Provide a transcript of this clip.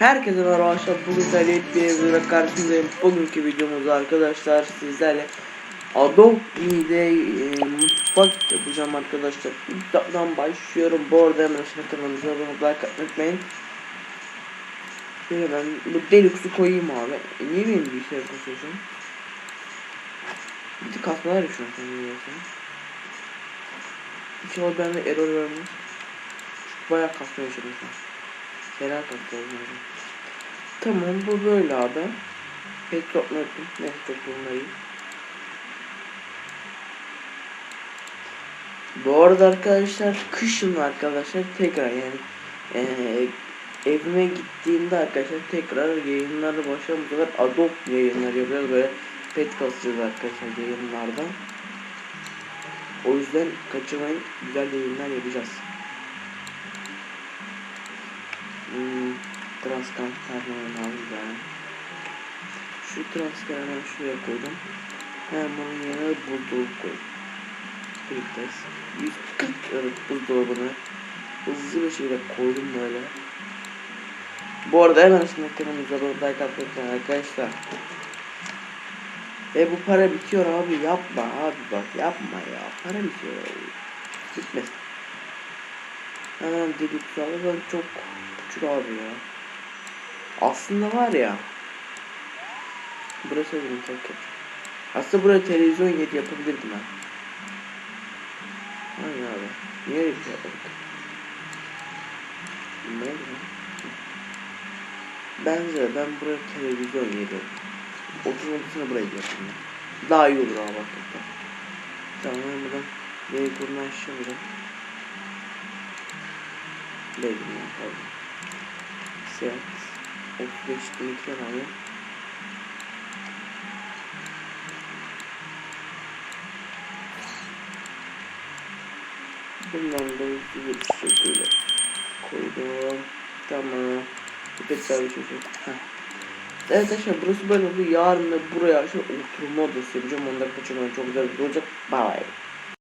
Herkese merhaba arkadaşlar. Bugün sizlerle bir videoda karşınızdayım. Bugünkü videomuzda arkadaşlar sizlerle Adobe'de e, mutfak yapacağım arkadaşlar. İlkten başlıyorum. Bu arada hemen aşağı kanalımıza abone olmayı unutmayın. Şöyle ben bu deluxe'u koyayım abi. E, niye benim bilgisayar kasıyorsun? Bir de kasmalar yaşıyorum sen biliyorsun. İnşallah ben de error vermez. Çünkü bayağı kasma yaşadım şu an. Kasıyorum yani. Tamam bu böyle abi. Pet topla yapayım. Neyse bulmayayım. Bu arada arkadaşlar kışın arkadaşlar tekrar yani eee evime gittiğimde arkadaşlar tekrar yayınlara başlayalım. Bu sefer Adobe yayınlar yapacağız böyle pet kasacağız arkadaşlar yayınlarda. O yüzden kaçırmayın güzel yayınlar yapacağız. Hmm, transkan terminal aldım yani. Şu transfer hemen şuraya koydum. Hemen bunun yerine buzdolabı koydum. Birlikteyiz. 140 evet buzdolabını hızlı bir şekilde koydum böyle. Bu arada hemen şimdi kanalımıza like atmayı arkadaşlar. E bu para bitiyor abi yapma abi bak yapma ya para bitiyor bitmesin. Hemen dedik ben çok küçük abi ya. Aslında var ya. Burası tek kötü. Aslında buraya televizyon yedi yapabilirdim ben. Aynen abi. Niye öyle bir şey. Bence ben buraya televizyon yedi. Oturma odasına buraya yapayım ya. Daha iyi olur abi hakikaten. Tamam buradan Bey kurunu aşağıya. Bey kurunu pardon. Seyahat. 35 bin iki abi. Bundan da bir şekilde koydum. Tamam. Bir bir şey. Heh. Evet arkadaşlar burası böyle oldu. Yarın da buraya arkadaşlar oturma odası yapacağım. Onda kaçırmayın. Çok güzel bir olacak. Bye.